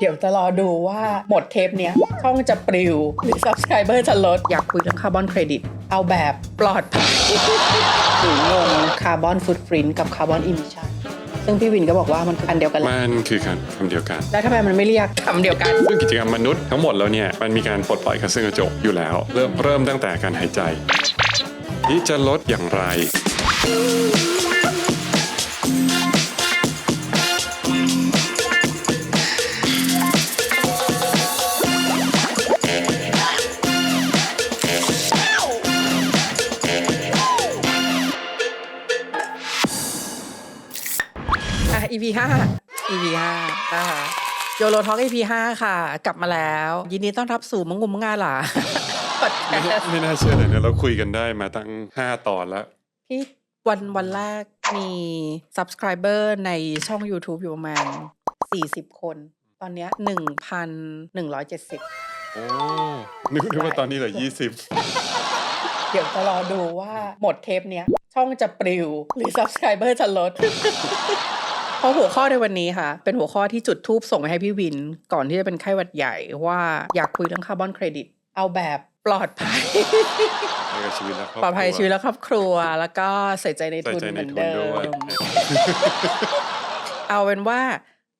เดี๋ยวจะรอดูว่าหมดเทปเนี้ยช่องจะปลิว หรือ subscriber จะลด อยากคุยเรื่องคาร์บอนเครดิต เอาแบบปลอดภัยหรืองงคาร์บอนฟุตปรินกับคาร์บอนอิมิชันซึ่งพี่วินก็บอกว่ามันคืออันเดียวกันเลยมันคือการคำเดียวกัน แล้วทำไมมันไม่เรียกคำเดียวกัน ซึ่งกิจกรรมมนุษย์ทั้งหมดแล้วเนี่ยมันมีการปลดปล่อยก๊าซเรือนกระจกอยู่แล้ว เริ่มเริ่มตั้งแต่การหายใจนี่จะลดอย่างไร EP ห้า EP ห้านะคะโยโรท็อก EP ห้าค่ะ กลับมาแล้ว ยินดีต้อนรับสู่มังงุมมังงาหล่ะไม่น่าไม่น่าเชื่อเลยนะเราคุยกันได้มาตั้ง 5 ตอนแล้ว พี่วันวันแรกมี subscriber ในช่อง YouTube อยู่ประมาณ 40 คน ตอนเนี้ย1,170 โอ้นึกนึกว่าตอนนี้เหลือเดี๋ยวจะรอดูว่าหมดเทปเนี้ยช่องจะปลิวหรือ subscriber จะลดเพ ราะหัวข้อในวันนี้ค่ะ เป็นหัวข้อที่จุดทูบส่งไปให้พี่วิน ก่อนที่จะเป็นไข้หวัดใหญ่ว่าอยากคุยเรื่องคาร์บอนเครดิต เอาแบบปลอดภัย20ในกับชีวิตและครอบครัวปลอดภัยชีวิตและครอบครัว แล้วก็ใส่ใจในใส่ทุนใจเหในมือนทุนเดิด้วยมเอาเป็นว่า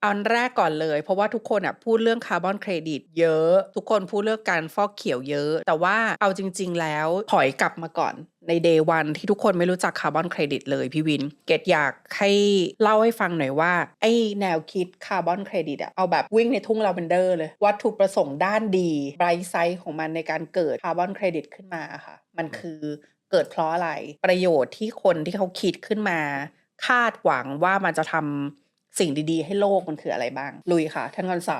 อันแรกก่อนเลย เพราะว่าทุกคนอะพูดเรื่องคาร์บอนเครดิตเยอะ ทุกคนพูดเรื่องการฟอกเขียวเยอะ แต่ว่าเอาจริง ๆ แล้วถอยกลับมาก่อน ในเดย์วันที่ทุกคนไม่รู้จักคาร์บอนเครดิตเลยพี่วิน เกดอยากให้เล่าให้ฟังหน่อยว่า ไอ้แนวคิดคาร์บอนเครดิตอะเอาแบบวิ่งในทุ่งลาเวนเดอร์เลย วัตถุประสงค์ด้านดีไบรท์ไซด์ของมันในการเกิดคาร์บอนเครดิตขึ้นมาค่ะ มันคือเกิดเพราะอะไรประโยชน์ที่คนที่เขาคิดขึ้นมา คาดหวังว่ามันจะทำสิ่งดีๆ ให้โลกมันคืออะไรบ้าง ลุยค่ะ ท่านกอนเสา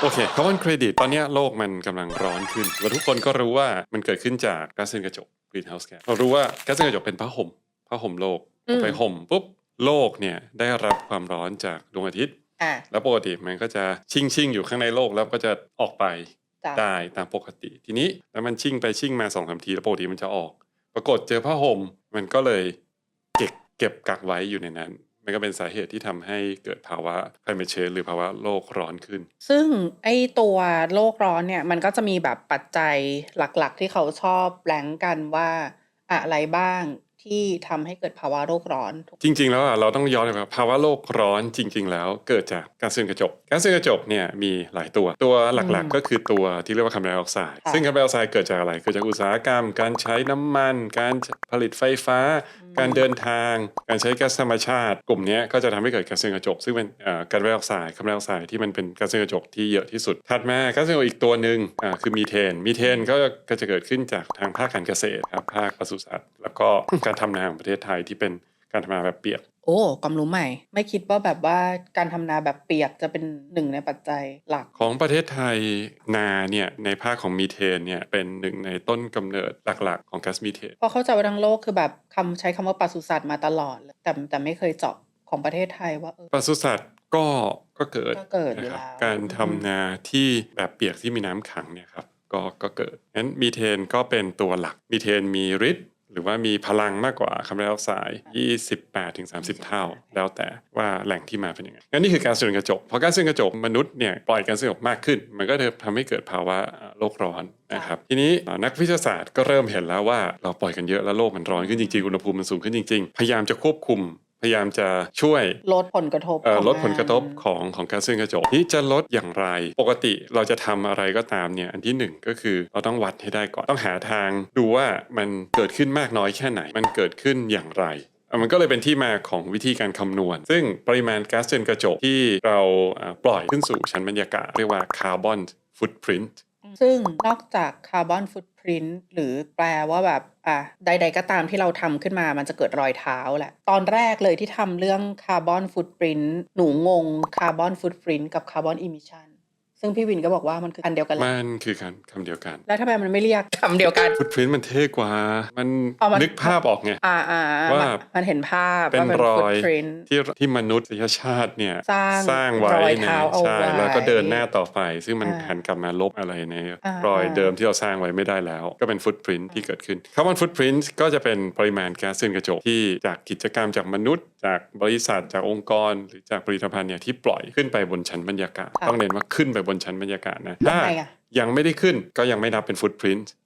โอเคคาร์บอนเครดิตตอนเนี้ยโลกมันกำลังร้อนขึ้นแล้วทุกคนก็รู้ว่ามันเกิดขึ้นจากก๊าซเรือนกระจก greenhouse gas เรารู้ว่าก๊าซเรือนกระจกเป็นผ้าห่มผ้าห่มโลกอืมไปห่มปุ๊บโลกเนี่ยได้รับความร้อนจากดวงอาทิตย์อะแล้วปกติมันก็จะชิ่งชิ่งๆอยู่ข้างในโลกแล้วก็จะออกไปจ้ะได้ตามปกติ ทีนี้แล้วมันชิ่งไปชิ่งมาสองสามทีแล้วปกติมันจะออก ปรากฏเจอผ้าห่มมันก็เลยเก็บเก็บกักไว้อยู่ในนั้น มันก็เป็นสาเหตุที่ทำให้เกิดภาวะ climate change หรือภาวะโลกร้อนขึ้น ซึ่งไอ้ตัวโลกร้อนเนี่ยมันก็จะมีแบบปัจจัยหลักๆ ที่เขาชอบแรงกันว่าอะไรบ้างที่ทำให้เกิดภาวะโลกร้อนถูกจริง ๆ แล้วอะเราต้องย้อนไปว่าภาวะโลกร้อนจริง ๆ แล้วเกิดจากก๊าซเรือนกระจกก๊าซเรือนกระจกเนี่ยมีหลายตัวตัวหลักๆ ก็คือตัวที่เรียกว่าคาร์บอนไดออกไซด์ซึ่งคาร์บอนไดออกไซด์เกิดจากอะไรเกิดจากอุตสาหกรรม การใช้น้ำมัน การผลิตไฟฟ้า การเดินทาง การใช้ก๊าซธรรมชาติ กลุ่มนี้ก็จะทำให้เกิดก๊าซเรือนกระจก ซึ่งเป็นก๊าซอนไดออกไซด์คาร์บอนไดออกไซด์ที่มันเป็นก๊าซเรือนกระจกที่เยอะที่สุด ถัดมาก๊าซเรือนกระจกอีกตัวหนึ่งคือมีเทน มีเทนก็ก็จะเกิดขึ้นจากทางภาคการเกษตรครับภาคปศุสัตว์ แล้วก็การทำนาของประเทศไทยที่เป็นการทำนาแบบเปียก โอ้ความรู้ใหม่ ไม่คิดว่าแบบว่าการทำนาแบบเปียกจะเป็นหนึ่งในปัจจัยหลัก ของประเทศไทยนาเนี่ยในภาคของมีเทนเนี่ยเป็นหนึ่งในต้นกำเนิดหลักๆ ของก๊าซมีเทนเพราะเข้าใจว่าทั้งโลกคือแบบคำใช้คำว่าปศุสัตว์มาตลอดเลยแต่แต่ไม่เคยเจาะของประเทศไทยว่าเออปศุสัตว์ก็ก็เกิดก็เกิดอยู่นะครับแล้วการทำนาที่แบบเปียกที่มีน้ำขังเนี่ยครับก็ก็เกิดงั้นมีเทนก็เป็นตัวหลักมีเทนมีฤทธิ์ หรือว่ามีพลังมากกว่าคาร์บอนไดออกไซด์28ถึง30 เท่า แล้วแต่ว่าแหล่งที่มาเป็นยังไงงั้นนี่คือการเรือนกระจกพอการเรือนกระจกมนุษย์เนี่ยปล่อยการเรือนกระจกมากขึ้น มันก็จะทำให้เกิดภาวะโลกร้อนนะครับทีนี้นักวิทยาศาสตร์ก็เริ่มเห็นแล้วว่าเราปล่อยกันเยอะแล้วโลกมันร้อนขึ้นจริงๆอุณหภูมิมันสูงขึ้นจริงๆ พยายามจะควบคุม พยายามจะช่วยลดผลกระทบเอ่อของลดผลกระทบมันของของก๊าซเรือนกระจกที่จะลดอย่างไร ปกติเราจะทำอะไรก็ตามเนี่ยอันที่หนึ่งก็คือเราต้องวัดให้ได้ก่อนต้องหาทางดูว่ามันเกิดขึ้นมากน้อยแค่ไหน มันเกิดขึ้นอย่างไรอะมันก็เลยเป็นที่มาของวิธีการคำนวณ ซึ่งปริมาณก๊าซเรือนกระจกที่เราอ่าปล่อยขึ้นสู่ชั้นบรรยากาศ เรียกว่าคาร์บอนฟุตพิ้นซึ่งนอกจากคาร์บอนฟุต พิ้นหรือแปลว่าแบบอะใด ๆ ก็ตามที่เราทำขึ้นมามันจะเกิดรอยเท้าแหละ ตอนแรกเลยที่ทำเรื่องคาร์บอนฟุตพิ้นหนูงงคาร์บอนฟุตพิ้นกับคาร์บอนอิมิชัน ซซึ่งพี่วินก็บอกว่ามันคืออันเดียวกันแหละมันคือการคำเดียวกัน แล้วทำไมมันไม่เรียกคำเดียวกัน ฟุตพิ้นมันเท่กว่า มันเอามัน นึกภาพออกไง อ่าอ่าว่ามันมันเห็นภาพเป็นว่าร อยฟุตพรินที่ที่มนุษยชาติเนี่ยสร้างไว้รอยนะเท้าเอาใช่ไว้แล้วก็เดินหน้าต่อไป ซึ่งมันอ่าหันกลับมาลบอะไรในอ่ารอยเดิมที่เราสร้างไว้ไม่ได้แล้ว ก็เป็นฟุตพิ้นที่เกิดขึ้นคำว่าฟุตพิ้นก็จะเป็นปริมาณแก๊สเรือนกระจกที่จากกิจกรรมจากมนุษย์ จากบริษัทจากองค์กร หรือจากผลิตภัณฑ์เนี่ยที่ปล่อยขึ้นไปบนชั้นบรรยากาศ ค่ะ ต้องเน้นว่าขึ้นไปบนชั้นบรรยากาศนะถ้าทำไมอะยังไม่ได้ขึ้นก็ยังไม่นับเป็นฟุตพิ้นอ๋อ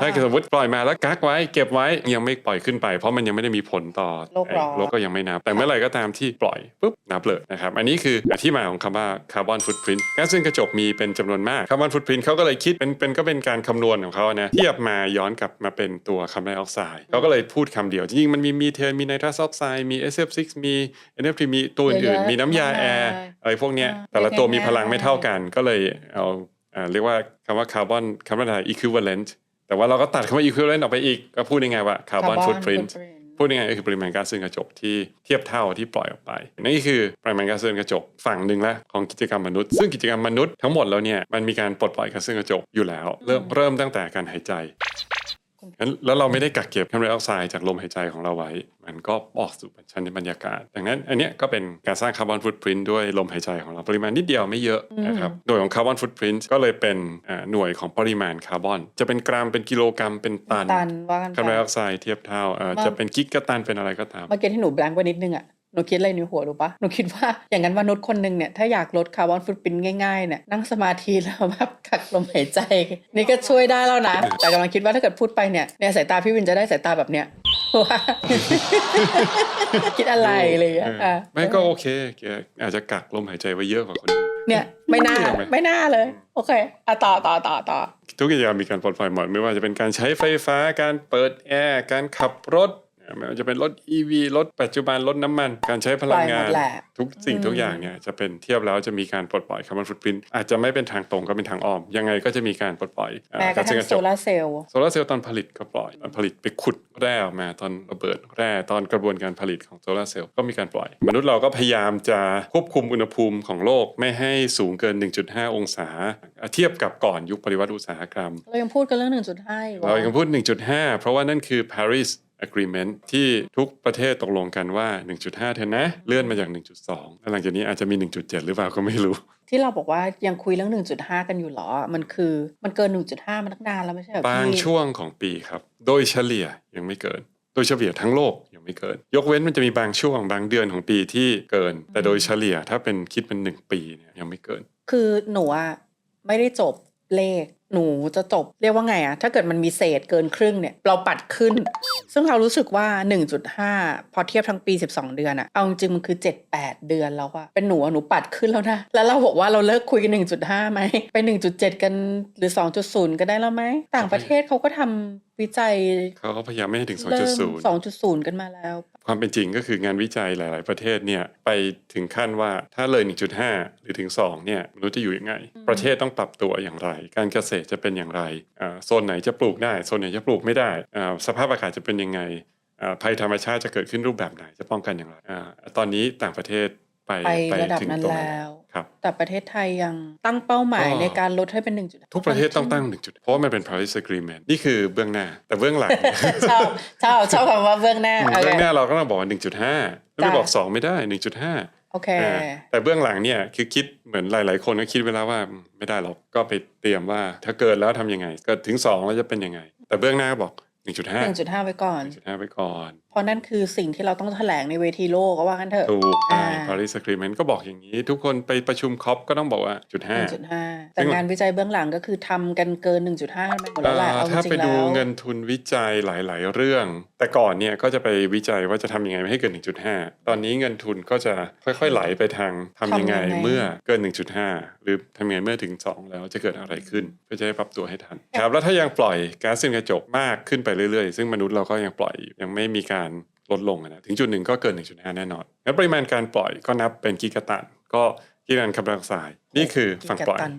ถ้าสมมติปล่อยมาแล้วกักไว้เก็บไว้ยังไม่ปล่อยขึ้นไป เพราะมันยังไม่ได้มีผลต่อโลกร้อนไอ้โลกก็ยังไม่นับ แต่เมื่อไหร่ก็ตามที่ปล่อยปุ๊บนับเลยนะครับ อันนี้คือที่มาของคำว่าคาร์บอนฟุตพิ้นก๊าซเรือนกระจกมีเป็นจำนวนมากคาร์บอนฟุตพิ้นเขาก็เลยคิดเป็นเป็นก็เป็นการคำนวณของเขานะเทียบมาย้อนกลับมาเป็นตัวคาร์บอนไดออกไซด์เขาก็เลยพูดคำเดียว จริงๆมันมีมีเทนมีไนตรัสออกไซด์มี SF6 มี NFT มีตัวอื่นๆมีน้ำยาแอร์อะไรพวกเนี้ยแต่ละตัวมีพลังไม่เท่ากันก็เลยเอาอ่า เรียกว่าคำว่าคาร์บอนคาร์บอนไดออกไซด์ equivalent แต่ว่าเราก็ตัดคำว่า equivalent ออกไปอีก ก็พูดยังไงว่า carbon footprint พูดยังไงก็คือปริมาณก๊าซเรือนกระจกที่เทียบเท่าที่ปล่อยออกไปนี่คือปริมาณก๊าซเรือนกระจกฝั่งหนึ่งละของกิจกรรมมนุษย์ ซึ่งกิจกรรมมนุษย์ทั้งหมดแล้วเนี่ยมันมีการปลดปล่อยก๊าซเรือนกระจกอยู่แล้ว เริ่มเริ่มตั้งแต่การหายใจ งั้นแล้วเราไม่ได้กักเก็บคาร์บอนไดออกไซด์จากลมหายใจของเราไว้ มันก็ออกสู่ชั้นในบรรยากาศ ดังนั้นอันเนี้ยก็เป็นการสร้างคาร์บอนฟุตพิ้นด้วยลมหายใจของเราปริมาณนิดเดียวไม่เยอะนะครับโดยของคาร์บอนฟุตพิ้นก็เลยเป็นอ่าหน่วยของปริมาณคาร์บอน จะเป็นกรัมเป็นกิโลกรัมเป็นตันตันว่ากันคาร์บอนไดอไปอกไซด์เทียบเท่าเอ่อมันจะเป็นกิกะตันเป็นอะไรก็ตามเมื่อกี้ที่หนูแบงค์ไปนิดนึงอะ หนูคิดอะไรในหัวรู้ปะหนูคิดว่าอย่างนั้นมนุษย์คนหนึ่งเนี่ยถ้าอยากลดคาร์บอนฟุตปรินท์ง่ายๆเนี่ยนั่งสมาธิแล้วแบบกักลมหายใจ นี่ก็ช่วยได้แล้วนะ แต่กำลังคิดว่าถ้าเกิดพูดไปเนี่ยเนี่ยสายตาพี่วินจะได้สายตาแบบเนี้ยว่าคิดอะไรอะไรอย่างเลยเอออะไม่ก็โอเคแกอาจจะกักลมหายใจไว้เยอะกว่าคนอื่นเนี่ยไม่น่าไม่ได้หรอกไหมไม่น่าเลย โอเคอะต่อต่อต่อต่อทุกกิจกรรมมีการปลดปล่อยหมดไม่ว่าจะเป็นการใช้ไฟฟ้าการเปิดแอร์การขับรถ ไม่ว่าจะเป็นรถ EV รถปัจจุบันรถน้ำมัน การใช้พลังงานปล่อยหมดแหละทุกสิ่งอืมทุกอย่างเนี่ยจะเป็นเทียบแล้วจะมีการปลดปล่อยคาร์บอนฟุตปรินท์อาจจะไม่เป็นทางตรงก็เป็นทางอ้อม ยังไงก็จะมีการปลดปล่อยเอ่อแม้กระทั่งก๊าซโซเรือนกระจกลาร์เซลล์โซลาร์เซลล์ตอนผลิตก็ปล่อยตอนผลิตไปขุดแร่ออกมาตอนระเบิดแร่ตอนกระบวนการผลิตของโซลาร์เซลล์ก็มีการปล่อย มนุษย์เราก็พยายามจะควบคุมอุณหภูมิของโลกไม่ให้สูงเกิน 1.5 องศา เทียบกับก่อนยุคปฏิวัติอุตสาหกรรม เรายังพูดกันเรื่อง 1.5 อยู่เราวะยังพูด 1.5 เพราะว่านั่นคือ Paris Agreement ที่ทุกประเทศตกลงกันว่า 1.5เถอะนะ เลื่อนมาจาก 1.2แล้วหลังจากนี้อาจจะมี 1.7 หรือเปล่าก็ไม่รู้ ที่เราบอกว่ายังคุยเรื่อง 1.5 กันอยู่เหรอ มันคือมันเกิน 1.5 มาตั้งนานแล้วไม่ใช่เหรอบางพี่ช่วงของปีครับ โดยเฉลี่ยยังไม่เกินโดยเฉลี่ยทั้งโลกยังไม่เกิน ยกเว้นมันจะมีบางช่วงบางเดือนของปีที่เกิน แต่โดยเฉลี่ยถ้าเป็นคิดเป็นหนึ่งปีเนี่ยยังไม่เกิน คือหนูอะไม่ได้จบ เลขหนูจะจบเรียกว่าไงอะถ้าเกิดมันมีเศษเกินครึ่งเนี่ย เราปัดขึ้น ซึ่งเรารู้สึกว่า 1.5 พอเทียบทั้งปี 12 เดือนอะเอาจริงๆมันคือ 7-8 เดือนแล้วอะเป็นหนูอะหนูปัดขึ้นแล้วนะ แล้วเราบอกว่าเราเลิกคุยกัน 1.5 ไหมไป 1.7 กันหรือ 2.0 กันได้แล้วไหม ต่างประเทศเขาก็ทำวิจัยเขาก็พยายามไม่ให้ถึงเริ่ม2.0 2.0 กันมาแล้ว ความเป็นจริงก็คืองานวิจัยหลาย ๆ ประเทศเนี่ยไปถึงขั้นว่าถ้าเลย 1.5 หรือถึง 2 เนี่ยมนุษย์จะอยู่ยังไง ประเทศต้องปรับตัวอย่างไร การเกษตรจะเป็นอย่างไรอ่าโซนไหนจะปลูกได้โซนไหนจะปลูกไม่ได้อ่าสภาพอากาศจะเป็นยังไงอ่าภัยธรรมชาติจะเกิดขึ้นรูปแบบไหนจะป้องกันอย่างไรอาตอนนี้ต่างประเทศ ไปไประดับนั้นตรงแล้วครับแต่ประเทศไทยยังตั้งเป้าหมายก็ในการลดให้เป็น1.5ทุกประเทศต้องตั้งหนึ่งจุด เพราะว่ามันเป็น Paris Agreement นี่คือเบื้องหน้า แต่เบื้องหลังชอบชอบชอบคำว่าเบื้องหน้าโอเบื้องเคหน้าเราก็ต้องบอกว่า 1.5 แล้วไปจ้ะบอก 2 ไม่ได้ 1.5 โอเคอ่าแต่เบื้องหลังเนี่ยคือคิดเหมือนหลาย ๆ คนก็คิดไว้แล้วว่าอืมไม่ได้หรอกก็ไปเตรียมว่าถ้าเกิดแล้วทำยังไงเกิดถึง2แล้วจะเป็นยังไง แต่เบื้องหน้าก็บอก 1.5 1.5 ไว้ก่อน1.5ไปก่อนเพราะนั่นคือสิ่งที่เราต้องแถลงในเวทีโลกก็ว่ากันเถอะ ถูกอ่า Paris Agreement ก็บอกอย่างนี้ ทุกคนไปประชุมคอปก็ต้องบอกว่าจุดห้า 1.5 แต่งานวิจัยเบื้องหลังก็คือทำกันเกิน 1.5กันไปหมดแล้วแหละเอาจถ้าริไปงๆแล้ดูวเงินทุนวิจัยหลาย ๆ เรื่อง แต่ก่อนเนี่ยก็จะไปวิจัยว่าจะทำยังไงไม่ให้เกิน 1.5 ตอนนี้เงินทุนก็จะค่อยๆ ไหลไปทางทำยังไงทำยังไงเมื่อเกิน 1.5 หรือทำยังไงเมื่อถึง 2 แล้วจะเกิดอะไรขึ้นเพื่อจะได้ปรับตัวให้ทันครับแล้วถ้ายังปล่อยก๊าซเรือนกระจกมากขึ้นไปเรื่อยๆ ซึ่งมนุษย์เราก็ยังปล่อยอยู่ยังไม่มีการลดลงอะนะถึงจุดหนึ่งก็เกิน 1.5 แน่นอนงั้นปริมาณการปล่อยก็นับเป็นกิกะตัน ก็กิกะตันคาร์บอนไดออกไซด์นี่คือฝั่งปล่อยกิกะตัน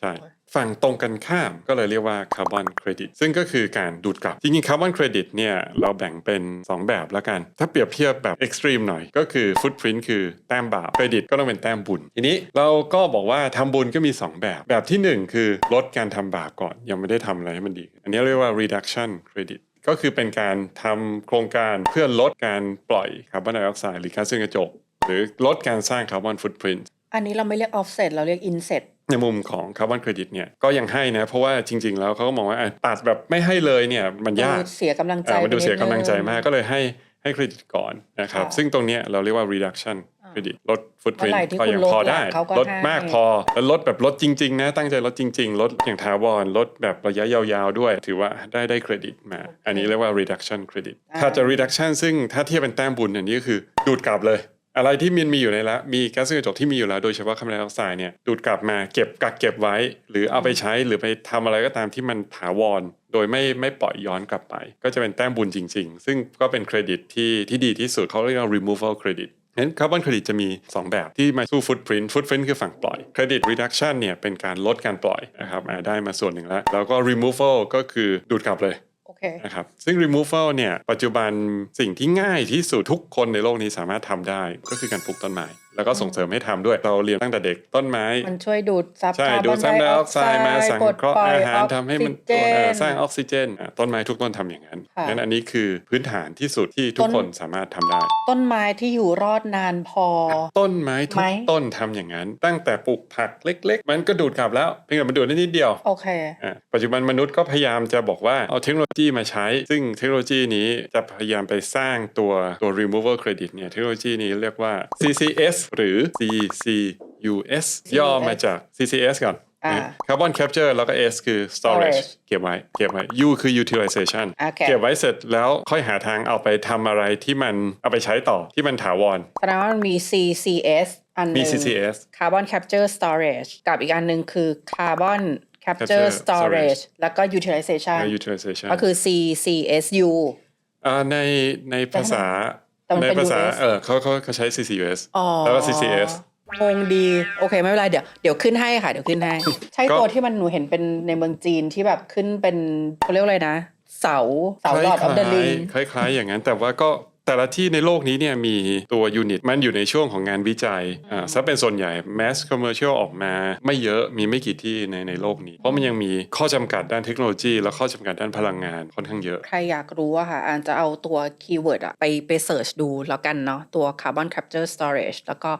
ใช่ฝั่งตรงกันข้ามก็เลยเรียกว่าคาร์บอนเครดิตซึ่งก็คือการดูดกลับ จริงๆคาร์บอนเครดิตเนี่ยเราแบ่งเป็น 2 แบบแล้วกัน ถ้าเปรียบเทียบแบบเอ็กซ์ตรีมหน่อย ก็คือฟุตพิ้นคือแต้มบาปเครดิตก็ต้องเป็นแต้มบุญ ทีนี้เราก็บอกว่าทำบุญก็มี 2 แบบ แบบทีหนึ่1 คือลดการทำบาปก่อน ยังไม่ได้ทำอะไรให้มันดี อันนี้เรียกว่า reduction credit ก็คือเป็นการทำโครงการเพื่อลดการปล่อยคาร์บอนไดออกไซด์หรือก๊าซเรือนกระจก หรือลดการสร้างคาร์บอนฟุตพิ้นอันนี้เราไม่เรียก offset เราเรียก inset ในมุมของคาร์บอนเครดิตเนี่ยก็ยังให้นะ เพราะว่าจริง ๆ แล้วเขาก็มองว่าอะตัดแบบไม่ให้เลยเนี่ยมันยากดูเสียกำลังใจอะมันดูเสียกำลังใจไปนิดนึมากก็เลยให้ให้เครดิตก่อนนะครับค่ะซึ่งตรงเนี้ยเราเรียกว่า reduction เครดิตลดฟุตพิ้นเมื่อไหร่ที่ก็คุณยังลดพอได้ล่ะเขาก็ลดให้มากพอแล้วลดแบบลดจริง ๆ นะ ตั้งใจลดจริง ๆ ลดอย่างถาวรลดแบบระยะยาวๆด้วย ถือว่าได้ได้เครดิตมา อันนี้เรียกว่า reduction credit ถ้าจะ reduction ซึ่งถ้าเทียบเป็นแต้มบุญอันนี้ก็คือดูดกลับเลย อะไรที่มันมีอยู่ในแล้วมีก๊าซเรือนกระจกที่มีอยู่แล้วโดยเฉพาะคาร์บอนไดออกไซด์เนี่ยดูดกลับมาเก็บกักเก็บไว้ หรือเอาไปใช้หรือไปทำอะไรก็ตามที่มันถาวรโดยไม่ไม่ปล่อยย้อนกลับไป ก็จะเป็นแต้มบุญจริง ๆ ซึ่งก็เป็นเครดิตที่ที่ดีที่สุดเขาเรียกว่า removal credit งั้นคาร์บอนเครดิตจะมี 2 แบบที่มาสู้ฟุตพิ้นฟุตพิ้นคือฝั่งปล่อยเครดิต reduction เนี่ยเป็นการลดการปล่อยนะครับอ่าได้มาส่วนหนึ่งแล้ว แล้วก็ removal ก็คือดูดกลับเลยโอเคนะครับซึ่ง removal เนี่ยปัจจุบันสิ่งที่ง่ายที่สุดทุกคนในโลกนี้สามารถทำได้ก็คือการปลูกต้นไม้แล้วก็ส่งเสริมให้ทำด้วยเราเรียนตั้งแต่เด็กต้นไม้ มันช่วยดูดซับใช่คาร์บดูอดนซับไดไดออออกกไซไซด์มาด์สังปลดเคราะห์ปล่อยอาหารออกทำให้มันซิเจเอ่อนสร้างออกซิเจนอะต้นไม้ทุกต้นทำอย่างนั้นค่ะงั้นอันนี้คือพื้นฐานที่สุดที่ทุกต้นคนสามารถทำได้ ต้นไม้ที่อยู่รอดนานพอ ต้นไม้ทุไหมกต้นทำอย่างนั้น ตั้งแต่ปลูกผักเล็ก ๆ มันก็ดูดกลับแล้วเพียงแต่มันดูดได้นิดเดียวโอเคอะปัจจุบันมนุษย์ก็พยายามจะบอกว่าเอาเทคโนโลยีมาใช้ ซึ่งเทคโนโลยีนี้จะพยายามไปสร้างตัวตัว removal credit เนี่ยเทคโนโลยีนี้เรียกว่า CCS หรือ CCUS ย่อมาจาก CCS ก่อนอ่า Carbon Capture แล้วก็ S คือ storage Storage เก็บไว้ เก็บไว้ U คือ utilization โอเคเก็บไว้เสร็จแล้วค่อยหาทางเอาไปทำอะไรที่มันเอาไปใช้ต่อที่มันถาวรแสดงว่ามันมี CCS อันหมีนึ่ง CCS Carbon Capture Storage กับอีกอันหนึ่งคือ Carbon Capture Capture Storage แล้วก็ Utilization และ utilization ก็คือ CCSU อ่าในในภาษา แต่มันในเป็น ภาษา US เออเขาเขาเขาใช้ CCUS อ๋อแล้วก็ CCS งงดี โอเค ไม่เป็นไร เดี๋ยวเดี๋ยวขึ้นให้ค่ะ เดี๋ยวขึ้นให้ ใช่ก็ ตัวที่มันหนูเห็นเป็นในเมืองจีนที่แบบขึ้นเป็นเขาเรียกว่าอะไรนะ เสาเสาหลอดออฟเดอะลิง คล้ายๆคล้ายๆอย่างนั้น แต่ว่าก็ แต่ละที่ในโลกนี้เนี่ยมีตัวยูนิตมันอยู่ในช่วงของงานวิจัยอ่าซะเป็นส่วนใหญ่ mass commercial ออกมา ไม่เยอะมีไม่กี่ที่ในในโลกนี้ เพราะมันยังมีข้อจำกัดด้านเทคโนโลยี และข้อจำกัดด้านพลังงานค่อนข้างเยอะ ใครอยากรู้อะค่ะอานจะเอาตัวคีย์เวิร์ดอะไปไปเสิร์ชดูแล้วกันเนาะตัว Carbon Capture Storage แล้วก็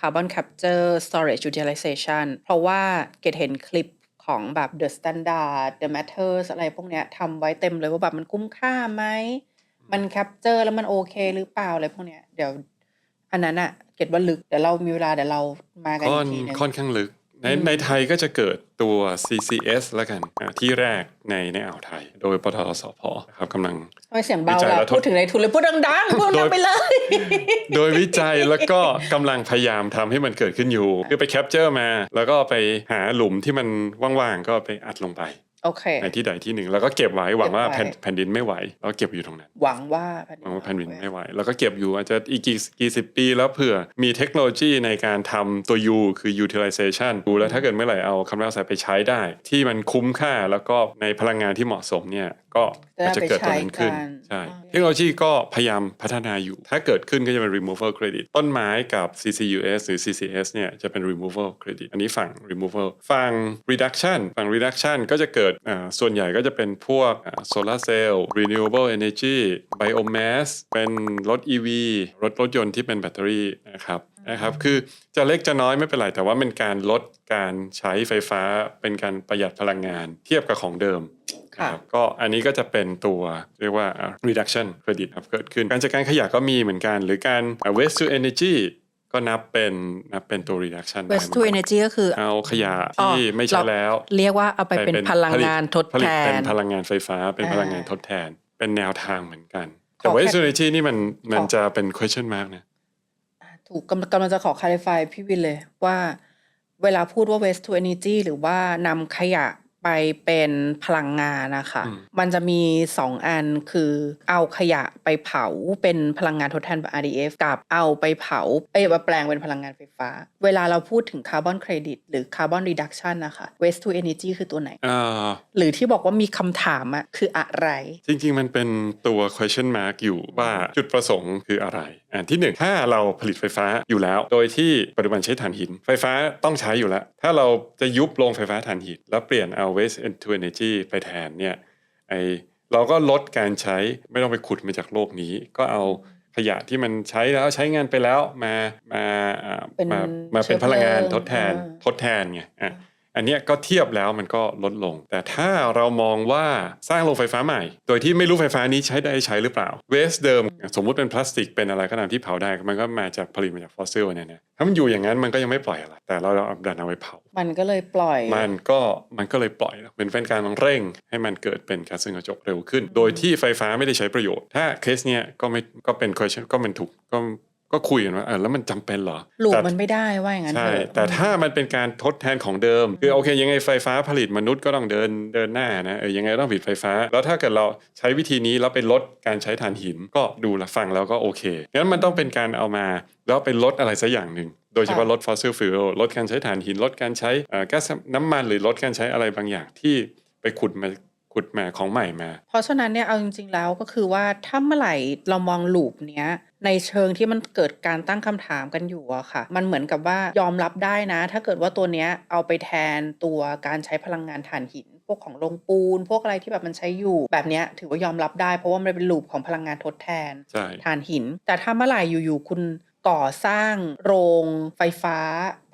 Carbon Capture Storage Utilization เพราะว่าเกดเห็นคลิปของแบบ The Standard The Matters อะไรพวกเนี้ยทำไว้เต็มเลยว่าแบบมันคุ้มค่าไหม มันแคปเจอร์แล้วมันโอเคหรือเปล่าอะไรพวกเนี้ยเดี๋ยว อันนั้นอะเกดว่าลึกเดี๋ยวเรามีเวลาเดี๋ยวเรามากันค่อีอนกทีหนึงค่อนข้างลึกในในไทยก็จะเกิดตัว CCS แล้วกันอ่าที่แรกในในอ่าวไทย โดยปตทสพนะครับกำลังทำไมเสียงเบาวิจัยอะแล้วทดพูดถึงในทุนเลยพูดดังๆพูดดังๆไปเลย โดยวิจัยแล้วก็กำลังพยายามทำให้มันเกิดขึ้นอยู่ คือไปแคปเจอร์มา แล้วก็ไปหาหลุมที่มันว่างๆ ก็ไปอัดลงไป โอเคในที่ใดที่หนึ่งแล้วก็เก็บไว้หวังว่าเก็บไว้แผ่นแผ่นดินไม่ไหวแล้วเก็บอยู่ตรงนั้น หวังว่าหวังว่าแผ่นดินไม่ไหว แล้วก็เก็บอยู่อาจจะอีกกี่กี่สิบปี แล้วเผื่อมีเทคโนโลยีในการทำตัว U คือ utilization ดูแล้วถ้าเกิดเมื่อไหร่เอาคำแรกใส่ไปใช้ได้ ที่มันคุ้มค่าแล้วก็ในพลังงานที่เหมาะสมเนี่ยก็อาจจะเกิดตรงนั้นขึ้นใช่เทคโนโลยีก็พยายามพัฒนาอยู่ ถ้าเกิดขึ้นก็จะเป็น removal credit ต้นไม้กับ CCUS หรือ CCS เนี่ยจะเป็น removal credit อันนี้ฝั่ง removal ฝั่ง reduction ฝั่ง reduction ก็จะเกิดอ่าส่วนใหญ่ก็จะเป็นพวกอ่า solar cell renewable energy biomass เป็นรถ EV รถรถยนต์ที่เป็นแบตเตอรี่นะครับนะครับคือจะเล็กจะน้อยไม่เป็นไรแต่ว่าเป็นการลดการใช้ไฟฟ้า เป็นการประหยัดพลังงาน เทียบกับของเดิมค่ะนะครับก็อันนี้ก็จะเป็นตัวเรียกว่า uh, reduction credit ครับเกิดขึ้น การจัดการขยะก็มีเหมือนกัน หรือการ uh, waste to energy ก็นับเป็นนับเป็นตัว reduction ได้ waste เห to มือนกัน energy ก็คือเอาขยะอ๋อที่ไม่ใช่แล้ว เรียกว่าเอาไปเป็นพลังงานทดผลิแทเป็นนพลังงานไฟฟ้าเป็นอ่าพลังงานทดแทน เป็นแนวทางเหมือนกันขแต่อ waste แค่ to energy นี่มันมันขอจะเป็น question mark นะถูกกำกำลังจะขอ clarify พี่วินเลยว่าเวลาพูดว่า waste to energy หรือว่านำขยะ ไปไปเป็นพลังงานนะคะอืมมันจะมีสองอันคือเอาขยะไปเผาเป็นพลังงานทดแทนแบบ RDF กับเอาไปเผาเอ้ยมาแปลงเป็นพลังงานไฟฟ้า เวลาเราพูดถึงคาร์บอนเครดิตหรือคาร์บอนรีดักชันนะคะ waste to energy คือตัวไหนอ่าหรือที่บอกว่ามีคำถามอะคืออะไร จริง ๆ มันเป็นตัว question mark อยู่ว่าจุดประสงค์คืออะไร อันที่หนึ่งถ้าเราผลิตไฟฟ้าอยู่แล้ว โดยที่ปัจจุบันใช้ถ่านหิน ไฟฟ้าต้องใช้อยู่แล้ว ถ้าเราจะยุบโรงไฟฟ้าถ่านหิน แล้วเปลี่ยนเอา waste to energy ไปแทนเนี่ยไอเราก็ลดการใช้ไม่ต้องไปขุดมาจากโลกนี้ ก็เอาขยะที่มันใช้แล้วใช้งานไปแล้วมามาอ่าเป็นมามาเป็นพลังงานเชื้อเพลิงทดแทนอ่าทดแทนไงอะ อันเนี้ยก็เทียบแล้วมันก็ลดลง แต่ถ้าเรามองว่าสร้างโรงไฟฟ้าใหม่ โดยที่ไม่รู้ไฟฟ้านี้ใช้ได้ใช้หรือเปล่า เวสเดิม สมมุติเป็นพลาสติกเป็นอะไรก็ตามที่เผาได้ มันก็มาจากผลิตมาจากฟอสซิลเนี่ยนะถ้ามันอยู่อย่างนั้นมันก็ยังไม่ปล่อยอะไร แต่เราเอาดันเอาไว้เผา มันก็เลยปล่อย มันก็มันก็เลยปล่อยเป็นเป็นการเร่ง ให้มันเกิดเป็นก๊าซเรือนกระจกเร็วขึ้น โดยที่ไฟฟ้าไม่ได้ใช้ประโยชน์ ถ้าเคสเนี้ยก็ไม่ก็เป็น question ก็เป็นถูกก็ ก็คุยกันว่าเออแล้วมันจำเป็นเหรอหลูกแต่ มันไม่ได้ว่าอย่างนั้นใช่ เถอะแต่ถ้ามันเป็นการทดแทนของเดิม คือโอเค ยังไงไฟฟ้าผลิตมนุษย์ก็ต้องเดินเดินหน้านะเออยังไงต้องผลิตไฟฟ้า แล้วถ้าเกิดเราใช้วิธีนี้แล้วไปลดการใช้ถ่านหินก็ดูและฟังแล้วก็โอเคงั้นมันต้องเป็นการเอามาแล้วไปลดอะไรสักอย่างหนึ่งโดยเฉพาะลดฟอสซิลฟิวลดการใช้ถ่านหินลดการใช้เอ่อแก๊สน้ำมันหรือลดการใช้อะไรบางอย่างที่ไปขุดมา ขุดมาของใหม่มา เพราะฉะนั้นเนี่ยเอาจริง ๆ แล้วก็คือว่าถ้าเมื่อไหร่เรามองลูปเนี้ยในเชิงที่มันเกิดการตั้งคำถามกันอยู่อะค่ะ มันเหมือนกับว่ายอมรับได้นะ ถ้าเกิดว่าตัวเนี้ยเอาไปแทนตัวการใช้พลังงานถ่านหิน พวกของโรงปูน พวกอะไรที่แบบมันใช้อยู่ แบบเนี้ยถือว่ายอมรับได้เพราะว่ามันเป็นลูปของพลังงานทดแทนใช่ถ่านหิน แต่ถ้าเมื่อไหร่อยู่ๆคุณ ก่อสร้างโรงไฟฟ้า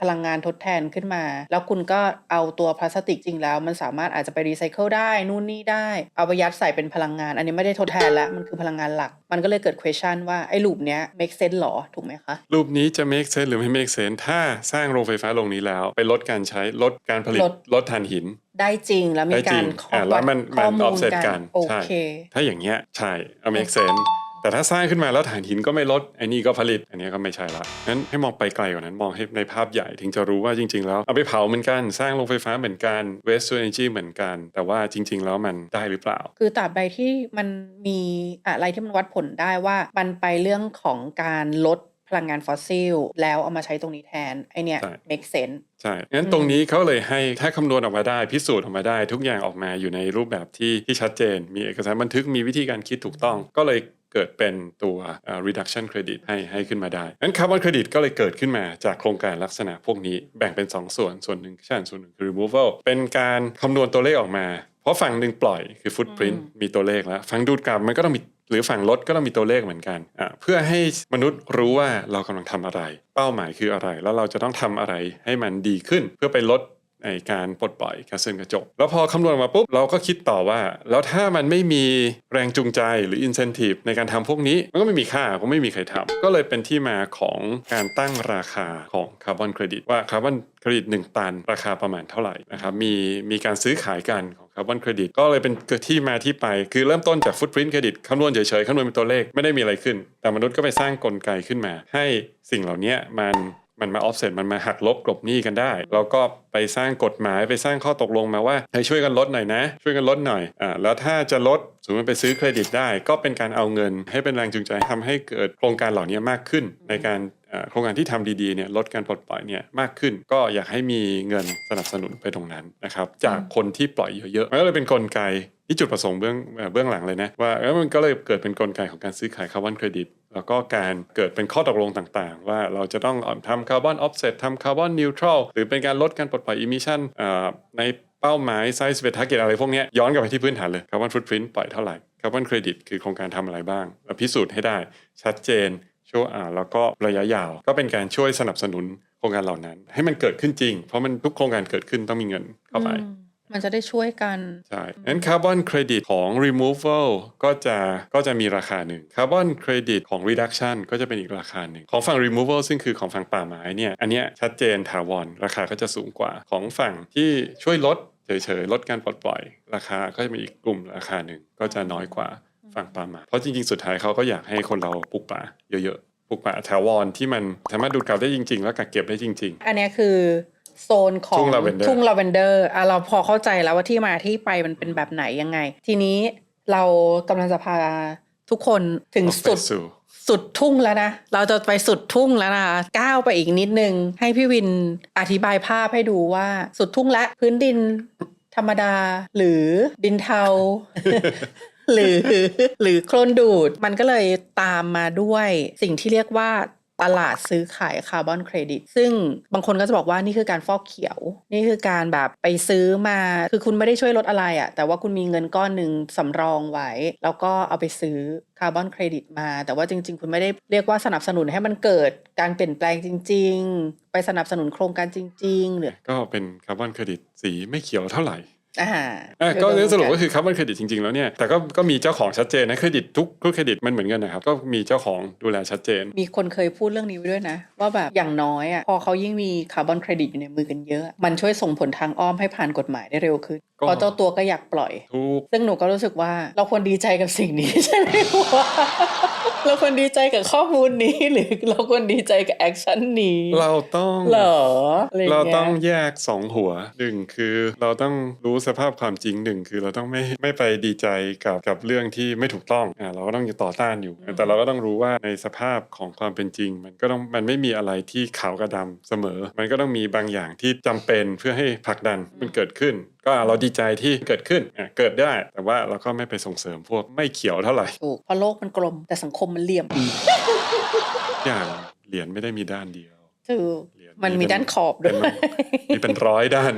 พลังงานทดแทนขึ้นมา แล้วคุณก็เอาตัวพลาสติกจริงแล้ว มันสามารถอาจจะไปรีไซเคิลได้ นู่นนี่ได้ เอาไปยัดใส่เป็นพลังงาน อันนี้ไม่ได้ทดแทนแล้ว มันคือพลังงานหลัก มันก็เลยเกิด question ว่า ไอ้ลูปเนี้ย make sense หรอ ถูกไหมคะ รูปนี้จะ make sense หรือไม่ make sense ถ้าสร้างโรงไฟฟ้าโรงนี้แล้ว ไปลดการใช้ลดการผลิตลดลดถ่านหินได้จริงแล้วมีได้จการิรงข้ออ่าแล้วมันข้อมันมูล offset กักันนโอใช่เค ถ้าอย่างเงี้ยใช่เอา make sense แต่ถ้าสร้างขึ้นมาแล้วฐานหินก็ไม่ลดไอ้นี่ก็ผลิต อันนี้ก็ไม่ใช่ละงั้นให้มองไปไกลกว่านั้นมองให้ในภาพใหญ่ถึงจะรู้ว่าจริง ๆ แล้วเอาไปเผาเหมือนกันสร้างโรงไฟฟ้าเหมือนกันเวสต์โซลเอนจีเหมือนกัน แต่ว่าจริง ๆ แล้วมันได้หรือเปล่า คือตราบใดที่มันมีอะไรที่มันวัดผลได้ว่ามันไปเรื่องของการลด พลังงานฟอสซิล แล้วเอามาใช้ตรงนี้แทน ไอเนี้ยใช่ make sense ใช่งั้นตรงนี้เขาเลยให้ถ้าคำนวณออกมาได้ พิสูจน์ออกมาได้ ทุกอย่างออกมาอยู่ในรูปแบบที่ที่ชัดเจน มีเอกสารบันทึกมีวิธีการคิดถูกต้อง ก็เลยเกิดเป็นตัวเอ่อ reduction credit ให้ให้ขึ้นมาได้งั้น carbon credit ก็เลยเกิดขึ้นมาจากโครงการลักษณะพวกนี้แบ่งเป็น 2 ส่วน ส่วนหนึ่งคือส่วนหนึ่งคือ removal เป็นการคำนวณตัวเลขออกมา เพราะฝั่งหนึ่งปล่อยคือ footprint มีตัวเลขแล้ว ฝั่งดูดกลับมันก็ต้องมี หรือฝั่งรถก็ต้องมีตัวเลขเหมือนกันเพื่อให้มนุษย์รู้ว่าเรากำลังทำอะไร เป้าหมายคืออะไร แล้วเราจะต้องทำอะไรให้มันดีขึ้น เพื่อไปลด ในการปลดปล่อยก๊าซเรือนกระจก แล้วพอคำนวณมาปุ๊บ เราก็คิดต่อว่า แล้วถ้ามันไม่มีแรงจูงใจหรือ incentive ในการทำพวกนี้ มันก็ไม่มีค่าก็ไม่มีใครทำก็เลยเป็นที่มาของการตั้งราคาของคาร์บอนเครดิตว่าคาร์บอนเครดิต1ตัน ราคาประมาณเท่าไหร่นะครับมีมีการซื้อขายกันของคาร์บอนเครดิตก็เลยเป็นที่มาที่ไป คือเริ่มต้นจากฟุตพิ้นเครดิตคำนวณเฉยๆคำนวณเป็นตัวเลขไม่ได้มีอะไรขึ้น แต่มนุษย์ก็ไปสร้างกลไกขึ้นมา ให้สิ่งเหล่านี้มัน มันมา offset มันมาหักลบกลบหนี้กันได้ แล้วก็ไปสร้างกฎหมายไปสร้างข้อตกลงมาว่าให้ช่วยกันลดหน่อยนะ ช่วยกันลดหน่อยอ่าแล้วถ้าจะลดสมมติไปซื้อเครดิตได้ ก็เป็นการเอาเงิน ให้เป็นแรงจูงใจทำให้เกิดโครงการเหล่านี้มากขึ้น ในการโครงการที่ทำดีๆเนี่ยลดการปลดปล่อยเนี่ยมากขึ้น ก็อยากให้มีเงินสนับสนุนไปตรงนั้นนะครับจากคนที่ปล่อยเยอะๆมันก็เลยเป็นกลไกที่จุดประสงค์เบื้องเบื้องหลังเลยนะว่าเอ้ยมันก็เลยเกิดเป็นกลไกของการซื้อขายคาร์บอนเครดิต แล้วก็การเกิดเป็นข้อตกลงต่างๆ ว่าเราจะต้องทำคาร์บอนออฟเซตทำคาร์บอนนิวทรัลหรือเป็นการลดการปลดปล่อยอิมิชันในเป้าหมายไซส์เวทาเกตอะไรพวกนี้ย้อนกลับไปที่พื้นฐานเลยคาร์บอนฟุตพิ้นปล่อยเท่าไหร่คาร์บอนเครดิตคือโครงการทำอะไรบ้างพิสูจน์ให้ได้ ชัดเจนช่วอ่าแล้วก็ระยะยาว ก็เป็นการช่วยสนับสนุนโครงการเหล่านั้น ให้มันเกิดขึ้นจริง เพราะมันทุกโครงการเกิดขึ้นต้องมีเงินเข้าไป มมันจะได้ช่วยกัน ใช่งั้นคาร์บอนเครดิตของ removal ก็จะก็จะมีราคาหนึ่งคาร์บอนเครดิตของ reduction ก็จะเป็นอีกราคาหนึ่ง ของฝั่ง removal ซึ่งคือของฝั่งป่าไม้เนี่ย อันเนี้ยชัดเจนถาวรราคาก็จะสูงกว่าของฝั่งที่ช่วยลดเฉยๆ ลดการปลดปล่อย ราคาก็จะมีอีกกลุ่มราคาหนึ่งก็จะน้อยกว่าฝั่งป่าไม้เพราะจริงๆ สุดท้ายเขาก็อยากให้คนเราปลูกป่าเยอะๆปลูกป่าถาวรที่มันสามารถดูดกลับได้จริง ๆ แล้วกักเก็บได้จริงอันเนี้ยคือ โซนของทุ่ง lavender ทุ่งลาเวนเดอร์อะเราพอเข้าใจแล้วว่าที่มาที่ไปมันเป็นแบบไหนยังไง ทีนี้เรากำลังจะพาทุกคนถึงออกไปสุดสู่สุดทุ่งแล้วนะ เราจะไปสุดทุ่งแล้วนะคะก้าวไปอีกนิดนึง ให้พี่วินอธิบายภาพให้ดูว่าสุดทุ่งและพื้นดินธรรมดา หรือดินเทา หรือหรือโคลนดูด มันก็เลยตามมาด้วยสิ่งที่เรียกว่า ตลาดซื้อขายคาร์บอนเครดิตซึ่งบางคนก็จะบอกว่านี่คือการฟอกเขียว นี่คือการแบบไปซื้อมา คือคุณไม่ได้ช่วยลดอะไรอะ่ะ แต่ว่าคุณมีเงินก้อนหนึ่งสำรองไว้ แล้วก็เอาไปซื้อคาร์บอนเครดิตมา แต่ว่าจริง ๆ คุณไม่ได้เรียกว่าสนับสนุนให้มันเกิดการเปลี่ยนแปลงจริง ๆ ไปสนับสนุนโครงการจริง ๆ หรือก็เป็นคาร์บอนเครดิตสีไม่เขียวเท่าไหร่ อ่าอะก็สรุปก็คือคาร์บอนเครดิตจริงๆแล้วเนี่ยแต่ก็ก็มีเจ้าของชัดเจนนะเครดิตทุกทุกเครดิตมันเหมือนกันนะครับก็มีเจ้าของดูแลชัดเจน มีคนเคยพูดเรื่องนี้ไว้ด้วยนะ ว่าแบบอย่างน้อยอะพอเขายิ่งมีคาร์บอนเครดิตอยู่ในมือกันเยอะ มันช่วยส่งผลทางอ้อมให้ผ่านกฎหมายได้เร็วขึ้นก็เพราะเจ้าตัวก็อยากปล่อยทุกซึ่งหนูก็รู้สึกว่าเราควรดีใจกับสิ่งนี้ใช่ไหมวะ เราควรดีใจกับข้อมูลนี้หรือเราควรดีใจกับแอคชั่นนี้ เราต้องเหรออะไรเราเงี้ต้องยแยกสองหัวหนึ่งคือเราต้องรู้สภาพความจริงหนึ่งคือเราต้องไม่ไม่ไปดีใจกับกับเรื่องที่ไม่ถูกต้องอ่าเราก็ต้องอยู่ต่อต้านอยู่ แต่เราก็ต้องรู้ว่าในสภาพของความเป็นจริง มันก็ต้องมันไม่มีอะไรที่ขาวกับดำเสมอ มันก็ต้องมีบางอย่างที่จำเป็นเพื่อให้ผลักดันมันเกิดขึ้น ก็เราดีใจที่เกิดขึ้นอะเกิดได้ แต่ว่าเราก็ไม่ไปส่งเสริมพวกไม่เขียวเท่าไหร่ถูกเพราะโลกมันกลมแต่สังคมมันเหลี่ยมอย่างเหรียญไม่ได้มีด้านเดียวถูกเหรียญ มันมีด้านขอบเป็ด้นวยมีเป็นร้อยด้าน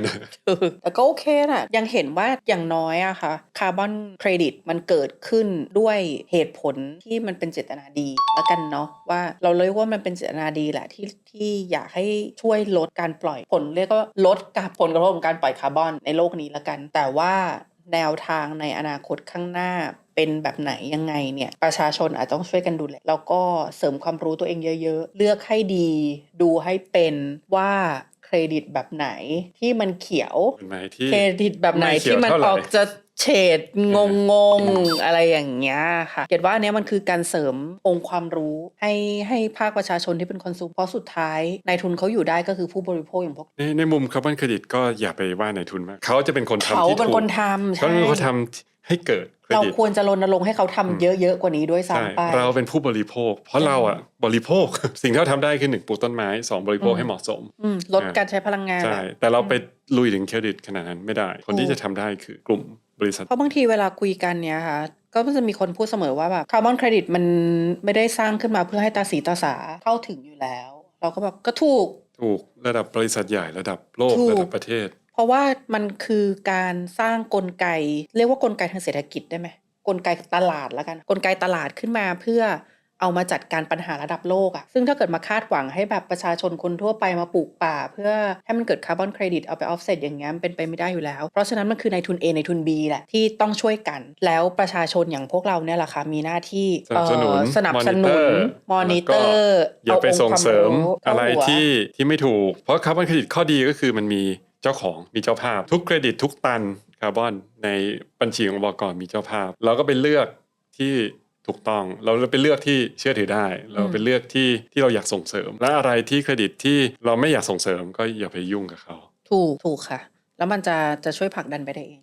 ถูกแต่ก็โอเคน่ะยังเห็นว่าอย่างน้อยอะค่ะคาร์บอนเครดิตมันเกิดขึ้นด้วยเหตุผลที่มันเป็นเจตนาดีแล้วกันเนาะว่าเราเลยว่ามันเป็นเจตนาดีแหละที่ที่อยากให้ช่วยลดการปล่อยผลเรียกว่าลดกับผลกระทบของการปล่อยคาร์บอนในโลกนี้ละกัน แต่ว่าแนวทางในอนาคตข้างหน้า เป็นแบบไหนยังไงเนี่ยประชาชนอาจต้องช่วยกันดูแลแล้วก็เสริมความรู้ตัวเองเยอะ ๆ เลือกให้ดี ดูให้เป็นว่าเครดิตแบบไหนที่มันเขียวเป็นไหมที่เครดิตแบบไหนไม่เขียวที่มันเท่าไหร่ออกจะเฉดงงงๆอะไรอย่างเงี้ยค่ะ เกดว่าอันเนี้ยมันคือการเสริมองค์ความรู้ ให้ให้ภาคประชาชนที่เป็นคอนซูมเพราะสุดท้ายนายทุนเขาอยู่ได้ก็คือผู้บริโภคอย่างพวกในในมุมคาร์บอนเครดิตก็อย่าไปว่าในายทุนมากเขาจะเป็นคนทำเขาที่เป็นถูกคนทำเขาใช่เป็นคนทำ ให้เกิดเครเราดิตควรจะรณรงค์ให้เขาทำเยอะๆกว่านี้ด้วยใช่ซ้ำไปเราเป็นผู้บริโภค เพราะเราอะบริโภคสิ่งที่เราทำได้คือหนึ่งปลูกต้นไม้สองบริโภคอืมให้เหมาะสมอืมลดการใช้พลังงานใช่อะแต่เราไปลุยถึงเครดิตขนาดนั้นไม่ได้ คนที่ถูกจะทำได้คือกลุ่มบริษัทเพราะบางทีเวลาคุยกันเนี่ยค่ะก็จะมีคนพูดเสมอว่าแบบคาร์บอนเครดิตมันไม่ได้สร้างขึ้นมาเพื่อให้ตาสีตาสาเข้าถึงอยู่แล้ว เราก็แบบก็ถูกถูกระดับบริษัทใหญ่ระดับโลกถูกระดับประเทศ เพราะว่ามันคือการสร้างกลไก เรียกว่ากลไกทางเศรษฐกิจได้ไหมกลไกตลาดแล้วกัน กลไกตลาดขึ้นมาเพื่อเอามาจัดการปัญหาระดับโลกอะซึ่งถ้าเกิดมาคาดหวังให้แบบประชาชนคนทั่วไปมาปลูกป่า เพื่อให้มันเกิดคาร์บอนเครดิตเอาไปออฟเซตอย่างเงี้ยมันเป็นไปไม่ได้อยู่แล้ว เพราะฉะนั้นมันคือในทุน A ในทุน B แหละที่ต้องช่วยกัน แล้วประชาชนอย่างพวกเราเนี่ยแหละค่ะมีหน้าที่สนับสนุนเอ่อสนับสนุนมอนิเตอร์อย่าไปส่งเสริมเข้าอะไรหัวที่ที่ไม่ถูก เพราะคาร์บอนเครดิตข้อดีก็คือมันมี เจ้าของมีเจ้าภาพ ทุกเครดิตทุกตันคาร์บอนในบัญชีของบกมีเจ้าภาพ เราก็ไปเลือกที่ถูกต้องเราไปเลือกที่เชื่อถือได้ เราไปเลือกที่ที่เราอยากส่งเสริม และอะไรที่เครดิตที่เราไม่อยากส่งเสริมก็อย่าไปยุ่งกับเขา ถูกถูกค่ะ แล้วมันจะจะช่วยผลักดันไปได้เอง